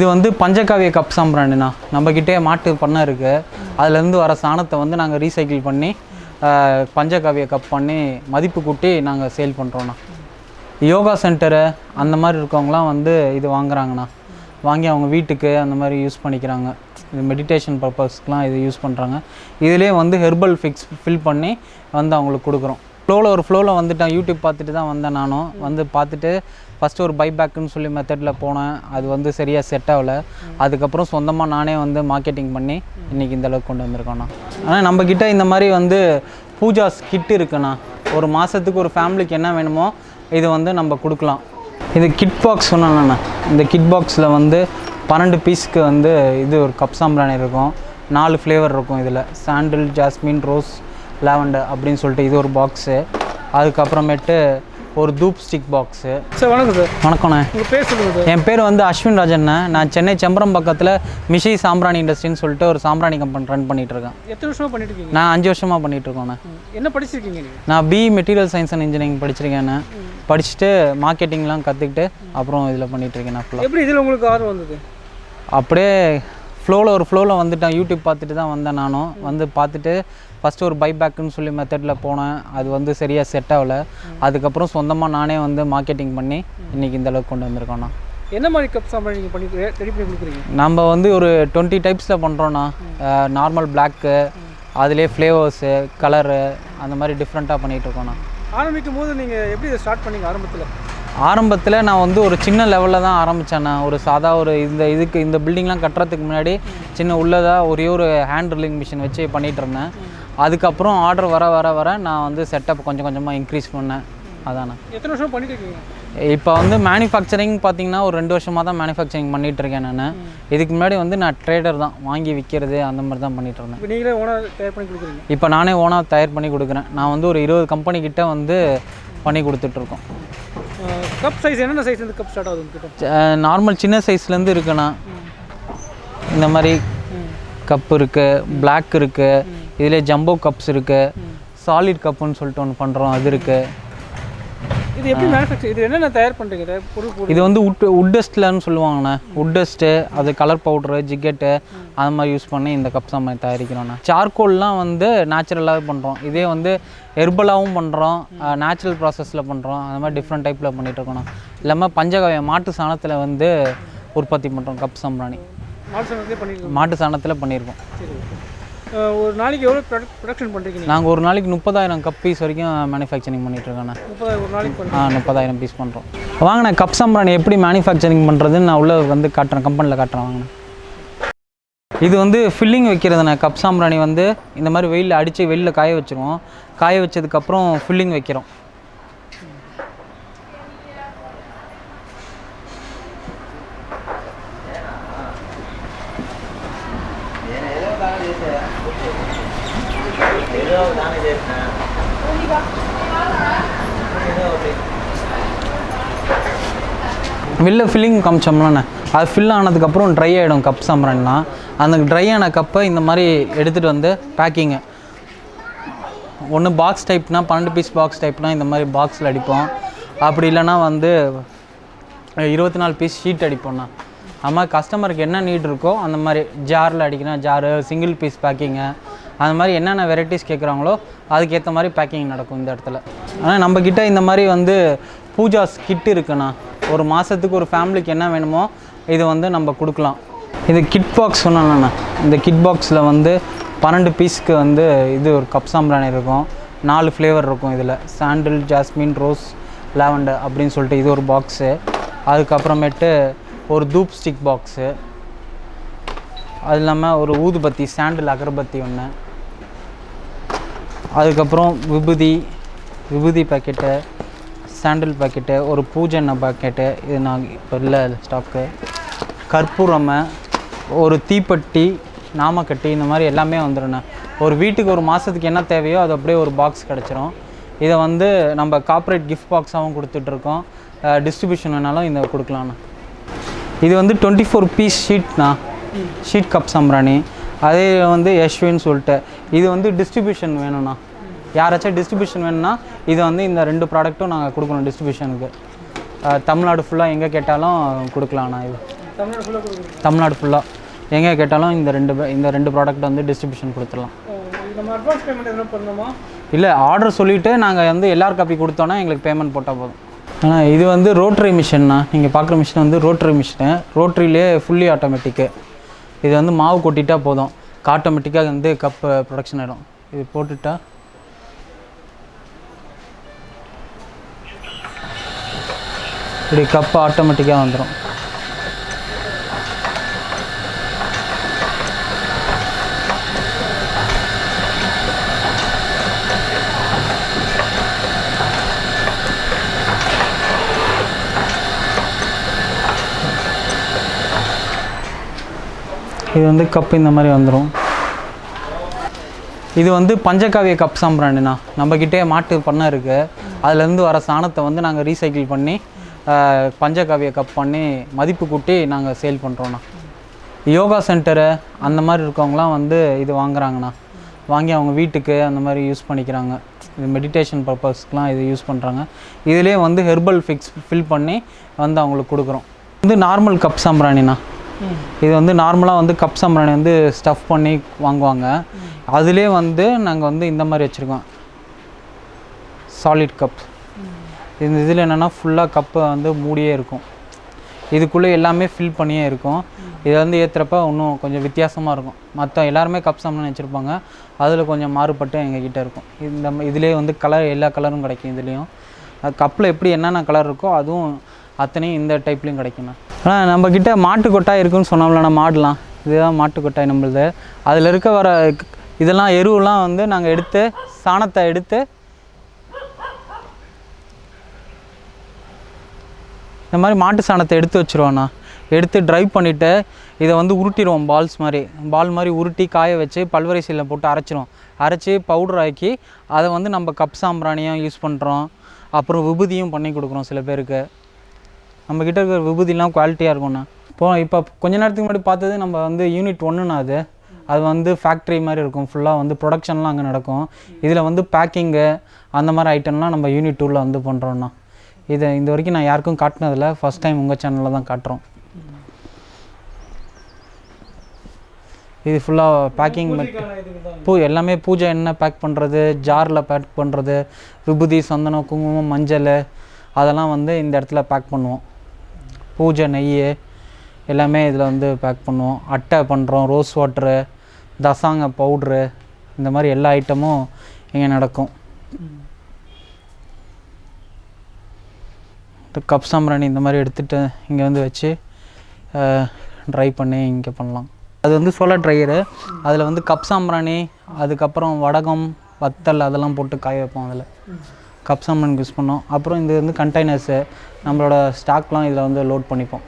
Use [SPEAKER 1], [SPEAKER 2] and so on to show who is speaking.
[SPEAKER 1] இது வந்து பஞ்சகாவிய கப் சாம்பிராண்டுண்ணா நம்மக்கிட்டே மாட்டு பண்ணை இருக்குது அதுலேருந்து வர சாணத்தை வந்து நாங்கள் ரீசைக்கிள் பண்ணி பஞ்சகாவிய கப் பண்ணி மதிப்பு கூட்டி நாங்கள் சேல் பண்ணுறோண்ணா யோகா சென்டரு அந்த மாதிரி இருக்கவங்களாம் வந்து இது வாங்குறாங்கண்ணா. வாங்கி அவங்க வீட்டுக்கு அந்த மாதிரி யூஸ் பண்ணிக்கிறாங்க. இது மெடிடேஷன் பர்பஸ்க்கெலாம் இது யூஸ் பண்ணுறாங்க இதுலேயே வந்து ஹெர்பல் ஃபிக்ஸ் ஃபில் பண்ணி வந்து அவங்களுக்கு கொடுக்குறோம். ஃப்ளோவில் ஒரு ஃப்ளோவில் வந்துட்டேன். யூடியூப் பார்த்துட்டு தான் வந்தேன் நானும். வந்து பார்த்துட்டு ஃபஸ்ட்டு ஒரு பைபேக்குன்னு சொல்லி மெத்தடில் போனேன். அது வந்து சரியாக செட் ஆகலை. அதுக்கப்புறம் சொந்தமாக நானே வந்து மார்க்கெட்டிங் பண்ணி இன்றைக்கி இந்த அளவுக்கு கொண்டு வந்திருக்கோண்ணா ஆனால் நம்மக்கிட்ட இந்த மாதிரி வந்து பூஜாஸ் கிட் இருக்குண்ணா ஒரு மாதத்துக்கு ஒரு ஃபேமிலிக்கு என்ன வேணுமோ இது வந்து நம்ம கொடுக்கலாம். இது கிட் பாக்ஸ் சொன்னேண்ணா இந்த கிட் பாக்ஸில் வந்து பன்னெண்டு பீஸ்க்கு வந்து இது ஒரு கப் சாம்பிராணி இருக்கும். நாலு ஃப்ளேவர் இருக்கும் இதில். சாண்டில் ஜாஸ்மின் ரோஸ் லாவெண்டர் அப்படின்னு சொல்லிட்டு இது ஒரு பாக்ஸு அதுக்கப்புறமேட்டு ஒரு தூப் ஸ்டிக் பாக்ஸு
[SPEAKER 2] சார் வணக்கம் சார்.
[SPEAKER 1] வணக்கண்ணே.
[SPEAKER 2] உங்கள் பேர் சொல்லுங்கள் சார்.
[SPEAKER 1] என் பேர் வந்து அஸ்வின் ராஜண்ணே. நான் சென்னை செம்பரம் பக்கத்தில் மிஷி சாம்பிராணி இண்டஸ்ட்ரின்னு சொல்லிட்டு ஒரு சாம்பிராணி கம்பெனி ரன் பண்ணிட்டு இருக்கேன்.
[SPEAKER 2] எத்தனை வருஷமாக பண்ணிட்டு இருக்கீங்க?
[SPEAKER 1] நான் அஞ்சு வருஷமாக பண்ணிட்டு இருக்கோண்ணே.
[SPEAKER 2] என்ன படிச்சிருக்கீங்க
[SPEAKER 1] நான் BE material science and engineering படிச்சிருக்கேண்ணே படிச்சுட்டு மார்க்கெட்டிங்லாம் கற்றுக்கிட்டு அப்புறம் இதில் பண்ணிட்டு இருக்கேன் நான்
[SPEAKER 2] எப்படி இதில் உங்களுக்கு ஆர்வம் வந்தது?
[SPEAKER 1] அப்படியே ஃப்ளோவில் ஒரு ஃப்ளோவில் வந்துட்டேன். யூடியூப் பார்த்துட்டு தான் வந்தேன் நானும். வந்து பார்த்துட்டு ஃபஸ்ட்டு ஒரு பைபேக்குன்னு சொல்லி மெத்தடில் போனேன். அது வந்து சரியாக செட் ஆகலை. அதுக்கப்புறம் சொந்தமாக நானே வந்து மார்க்கெட்டிங் பண்ணி இன்றைக்கி இந்த அளவுக்கு கொண்டு வந்திருக்கோண்ணா
[SPEAKER 2] என்ன மாதிரி கப் சாம்பிராணி நீங்கள் பண்ணி ரெடி பண்ணி கொடுக்குறீங்க?
[SPEAKER 1] நம்ம வந்து ஒரு டுவெண்ட்டி டைப்ஸில் பண்ணுறோண்ணா நார்மல் பிளாக்கு அதுலேயே ஃப்ளேவர்ஸு கலரு அந்த மாதிரி டிஃப்ரெண்ட்டாக பண்ணிகிட்டு இருக்கோண்ணா
[SPEAKER 2] ஆரம்பிக்கும் போது நீங்கள் எப்படி ஸ்டார்ட் பண்ணீங்க ஆரம்பத்தில்?
[SPEAKER 1] ஆரம்பத்தில் நான் வந்து ஒரு சின்ன லெவலில் தான் ஆரம்பித்தேண்ணா ஒரு சாதா ஒரு இந்த இதுக்கு இந்த பில்டிங்லாம் கட்டுறதுக்கு முன்னாடி சின்ன உள்ளதாக ஒரே ஒரு ஹேண்ட் ட்ரில்லிங் மிஷின் வச்சு பண்ணிகிட்டு இருந்தேன். அதுக்கப்புறம் ஆர்டர் வர வர வர நான் வந்து செட்டப் கொஞ்சம் கொஞ்சமாக இன்க்ரீஸ் பண்ணேன். அதாண்ணா
[SPEAKER 2] எத்தனை வருஷம் பண்ணிட்டு இருக்கீங்க?
[SPEAKER 1] இப்போ வந்து மேனுஃபேக்சரிங் பார்த்தீங்கன்னா ஒரு ரெண்டு வருஷமாக தான் மேனுஃபேக்சரிங் பண்ணிகிட்டு இருக்கேன் நான். இதுக்கு முன்னாடி வந்து நான் ட்ரேடர் தான். வாங்கி விற்கிறது அந்த மாதிரி தான் பண்ணிகிட்டு இருந்தேன்.
[SPEAKER 2] நீங்களே ஓனர் தயார் பண்ணி கொடுக்குறீங்க?
[SPEAKER 1] இப்போ நானே ஓனாக தயார் பண்ணி கொடுக்குறேன். நான் வந்து ஒரு இருபது கம்பெனி கிட்ட வந்து பண்ணி கொடுத்துட்ருக்கோம்
[SPEAKER 2] கப் சைஸ் என்னென்ன சைஸ் இந்த கப் ஸ்டார்ட் ஆகுது
[SPEAKER 1] நார்மல் சின்ன சைஸ்லேருந்து இருக்குண்ணா இந்த மாதிரி கப் இருக்குது பிளாக் இருக்குது இதில் ஜம்போ கப்ஸ் இருக்குது சாலிட் கப்புன்னு சொல்லிட்டு ஒன்று பண்ணுறோம் அது இருக்குது
[SPEAKER 2] இது எப்படி மேனுஃபேக்சர் இது என்னென்ன தயார் பண்ணுறீங்க பொருள்
[SPEAKER 1] இது வந்து உட் உட் டஸ்ட்லன்னு சொல்லுவாங்கண்ணே. உட் டஸ்ட்டு அது கலர் பவுட்ரு ஜிக்கெட்டு அது மாதிரி யூஸ் பண்ணி இந்த கப் சாமான் தயாரிக்கிறோண்ணா. சார்கோல்லாம் வந்து நேச்சுரலாகவே பண்ணுறோம் இதே வந்து ஹெர்பலாகவும் பண்ணுறோம் நேச்சுரல் ப்ராசஸில் பண்ணுறோம் அந்த மாதிரி டிஃப்ரெண்ட் டைப்பில் பண்ணிகிட்டு இருக்கோண்ணா. இல்லாமல் பஞ்சகாவியம் மாட்டு சாணத்தில் வந்து உற்பத்தி பண்ணுறோம் கப் சாம்பிராணி
[SPEAKER 2] மாட்டு
[SPEAKER 1] சாணத்தில் பண்ணியிருக்கோம்
[SPEAKER 2] ஒரு நாளைக்கு எவ்வளோ ப்ரொடக்ஷன் பண்ணுறீங்க நீங்கள்
[SPEAKER 1] ஒரு நாளைக்கு முப்பதாயிரம் கப் பீஸ் வரைக்கும் மேனுஃபேக்சரிங் பண்ணிகிட்ருக்கோண்ணே
[SPEAKER 2] முப்பதாயிரம் ஒரு நாளைக்கு
[SPEAKER 1] ஆ முப்பதாயிரம் பீஸ் பண்ணுறோம் வாங்கினேன் கப் சாம்பிராணி எப்படி மேனுஃபேக்சரிங் பண்ணுறதுன்னு நான் உள்ளே வந்து காட்டுறேன் கம்பெனியில் காட்டுறேன் வாங்கினேன் இது வந்து ஃபில்லிங் வைக்கிறதுண்ணே கப் சாம்பிராணி வந்து. இந்த மாதிரி வெயிலில் அடித்து வெளியில் காய வச்சுருவோம். காய வச்சதுக்கப்புறம் ஃபில்லிங் வைக்கிறோம். வெளில ஃபில்லிங் காமிச்சோம்லண்ணே அது ஃபில் ஆனதுக்கப்புறம் ட்ரை ஆகிடும் கப் சாம்பிராணிலாம் அந்த ட்ரை ஆன கப்பை இந்த மாதிரி எடுத்துகிட்டு வந்து பேக்கிங்கு ஒன்று பாக்ஸ் டைப்னா பன்னெண்டு பீஸ் பாக்ஸ் டைப்னா இந்த மாதிரி பாக்ஸில் அடிப்போம். அப்படி இல்லைன்னா வந்து இருபத்தி நாலு பீஸ் ஷீட் அடிப்போம்ண்ணா அது மாதிரி கஸ்டமருக்கு என்ன நீட் இருக்கோ அந்த மாதிரி ஜாரில் அடிக்கணும் ஜாரு சிங்கிள் பீஸ் பேக்கிங்கு அந்த மாதிரி என்னென்ன வெரைட்டிஸ் கேட்குறாங்களோ அதுக்கேற்ற மாதிரி பேக்கிங் நடக்கும் இந்த இடத்துல. ஆனால் நம்மக்கிட்ட இந்த மாதிரி வந்து பூஜாஸ் கிட் இருக்குண்ணா. ஒரு மாதத்துக்கு ஒரு ஃபேமிலிக்கு என்ன வேணுமோ இது வந்து நம்ம கொடுக்கலாம். இது கிட் பாக்ஸ் சொன்னேண்ணா இந்த கிட் பாக்ஸில் வந்து பன்னெண்டு பீஸ்க்கு வந்து இது ஒரு கப் சாம்பிராணி இருக்கும். நாலு ஃப்ளேவர் இருக்கும் இதில். சாண்டில் ஜாஸ்மின் ரோஸ் லாவெண்டர் அப்படின்னு சொல்லிட்டு இது ஒரு பாக்ஸு அதுக்கப்புறமேட்டு ஒரு தூப் ஸ்டிக் பாக்ஸு. அது இல்லாமல் ஒரு ஊதுபத்தி சாண்டில் அகர்பத்தி ஒன்று அதுக்கப்புறம் விபூதி விபூதி பாக்கெட்டு சாண்டில் பாக்கெட்டு ஒரு பூஜை பாக்கெட்டு இது நான் இப்போ இல்லை ஸ்டாக்கு கற்பூரமை ஒரு தீப்பெட்டி நாமக்கட்டி இந்த மாதிரி எல்லாமே வந்துடுண்ணே ஒரு வீட்டுக்கு ஒரு மாதத்துக்கு என்ன தேவையோ அது அப்படியே ஒரு பாக்ஸ் கிடச்சிரும். இதை வந்து நம்ம கார்ப்பரேட் கிஃப்ட் பாக்ஸாகவும் கொடுத்துட்ருக்கோம் டிஸ்ட்ரிபியூஷன் வேணாலும் இந்த கொடுக்கலாண்ணா இது வந்து டுவெண்ட்டி ஃபோர் பீஸ் ஷீட்ண்ணா ஷீட் கப் சாம்பிராணி. அதே வந்து யஷ்வின்னு சொல்லிட்டு. இது வந்து டிஸ்ட்ரிபியூஷன் வேணும்ண்ணா. யாராச்சும் டிஸ்ட்ரிபியூஷன் வேணும்னா இது வந்து இந்த ரெண்டு ப்ராடக்ட்டும் நாங்கள் கொடுக்கணும் டிஸ்ட்ரிபியூஷனுக்கு தமிழ்நாடு ஃபுல்லாக எங்கே கேட்டாலும் கொடுக்கலாண்ணா இது.
[SPEAKER 2] தமிழ்நாடு ஃபுல்லாக
[SPEAKER 1] எங்கே கேட்டாலும் இந்த ரெண்டு இந்த ரெண்டு ப்ராடக்ட் வந்து டிஸ்ட்ரிபியூஷன் கொடுத்துடலாம். இல்லை ஆர்டர் சொல்லிவிட்டு நாங்கள் வந்து எல்லார் காப்பி கொடுத்தோன்னா எங்களுக்கு பேமெண்ட் போட்டால் போதும். ஆனால் இது வந்து ரோட்ரி மிஷின்ண்ணா நீங்கள் பார்க்குற மிஷின் வந்து ரோட்ரி மிஷினு ரோட்ரிலே ஃபுல்லி ஆட்டோமேட்டிக்கு இது வந்து மாவு கொட்டிட்டா போதும். ஆட்டோமேட்டிக்காக வந்து கப் ப்ரொடக்ஷன் ஆகிடும் இது போட்டுட்டா இப்படி கப் ஆட்டோமேட்டிக்காக வந்துடும் இது வந்து கப் இந்த மாதிரி வந்துடும் இது வந்து பஞ்சகாவிய கப் சாம்பிராணிண்ணா நம்மக்கிட்டே மாட்டு பண்ணை இருக்குது அதுலேருந்து வர சாணத்தை வந்து நாங்கள் ரீசைக்கிள் பண்ணி பஞ்சகாவிய கப் பண்ணி மதிப்பு கூட்டி நாங்கள் சேல் பண்ணுறோண்ணா யோகா சென்டரு அந்த மாதிரி இருக்கவங்களாம் வந்து இது வாங்குறாங்கண்ணா வாங்கி அவங்க வீட்டுக்கு அந்த மாதிரி யூஸ் பண்ணிக்கிறாங்க. இது மெடிடேஷன் பர்பஸ்க்குலாம் இது யூஸ் பண்ணுறாங்க இதுலேயே வந்து ஹெர்பல் ஃபிக்ஸ் ஃபில் பண்ணி வந்து அவங்களுக்கு கொடுக்குறோம். வந்து நார்மல் கப் சாம்பிராணிண்ணா இது வந்து நார்மலாக வந்து கப் சாம்பிராணி வந்து ஸ்டஃப் பண்ணி வாங்குவாங்க. அதிலே வந்து நாங்கள் வந்து இந்த மாதிரி வச்சுருக்கோம். சாலிட் கப் இந்த இதில் என்னென்னா ஃபுல்லாக கப்பை வந்து மூடியே இருக்கும். இதுக்குள்ளே எல்லாமே ஃபில் பண்ணியே இருக்கும். இதை வந்து ஏற்றுறப்ப இன்னும் கொஞ்சம் வித்தியாசமாக இருக்கும். மற்ற எல்லாருமே கப் சாம்பிராணி வச்சுருப்பாங்க. அதில் கொஞ்சம் மாறுபட்டு எங்கள் கிட்டே இருக்கும். இந்த இதிலே இதுலேயே வந்து கலர் எல்லா கலரும் கிடைக்கும் இதுலேயும். கப்பில் எப்படி என்னென்ன கலர் இருக்கோ அதுவும் அத்தனையும் இந்த டைப்லேயும் கிடைக்குண்ணா ஆனால் நம்மக்கிட்ட மாட்டு கொட்டாய் இருக்குன்னு சொன்னோம்ல மாடலாம் இதுதான் மாட்டு கொட்டாய் நம்மளது. அதில் இருக்க வர இதெல்லாம் எருவெலாம் வந்து நாங்கள் எடுத்து சாணத்தை எடுத்து இந்த மாதிரி மாட்டு சாணத்தை எடுத்து வச்சுருவோண்ணா எடுத்து ட்ரை பண்ணிவிட்டு இதை வந்து உருட்டிடுவோம் பால்ஸ் மாதிரி. பால் மாதிரி உருட்டி காய வச்சு பல்வரிசையில் போட்டு அரைச்சிரும் அரைச்சி பவுடர் ஆக்கி அதை வந்து நம்ம கப் சாம்பிராணியும் யூஸ் பண்ணுறோம் அப்புறம் விபூதியும் பண்ணி கொடுக்குறோம் சில பேருக்கு. நம்மக்கிட்ட இருக்கிற விபூதிலாம் குவாலிட்டியாக இருக்கும்ண்ணா. இப்போ இப்போ கொஞ்ச நேரத்துக்கு முன்னாடி பார்த்தது நம்ம வந்து யூனிட் ஒன்றுண்ணா அது. அது வந்து ஃபேக்ட்ரி மாதிரி இருக்கும். ஃபுல்லாக வந்து ப்ரொடக்ஷன்லாம் அங்கே நடக்கும். இதில் வந்து பேக்கிங்கு அந்த மாதிரி ஐட்டம்லாம் நம்ம யூனிட் டூவில் வந்து பண்ணுறோண்ணா இதை இந்த வரைக்கும் நான் யாருக்கும் காட்டினதில்ல. ஃபஸ்ட் டைம் உங்கள் சேனலில் தான் காட்டுறோம். இது ஃபுல்லாக பேக்கிங் பூ எல்லாமே பூஜை எண்ணெய் பேக் பண்ணுறது ஜாரில் பேக் பண்ணுறது விபூதி சந்தனம் குங்குமம் மஞ்சள் அதெல்லாம் வந்து இந்த இடத்துல பேக் பண்ணுவோம். பூஜை நெய் எல்லாமே இதில் வந்து பேக் பண்ணுவோம். அட்டை பண்ணுறோம் ரோஸ் வாட்ரு தசாங்க பவுட்ரு இந்த மாதிரி எல்லா ஐட்டமும் இங்கே நடக்கும். கப் சாம்பிராணி இந்த மாதிரி எடுத்துகிட்டு இங்கே வந்து வச்சு ட்ரை பண்ணி இங்கே பண்ணலாம். அது வந்து சோலார் ட்ரையரு அதில் வந்து கப் சாம்பிராணி அதுக்கப்புறம் வடகம் வத்தல் அதெல்லாம் போட்டு காய வைப்போம் அதில். கப் சாம்பிராணி யூஸ் பண்ணோம். அப்புறம் இது வந்து கண்டெய்னர்ஸு நம்மளோட ஸ்டாக்லாம் இதில் வந்து லோட் பண்ணிப்போம்.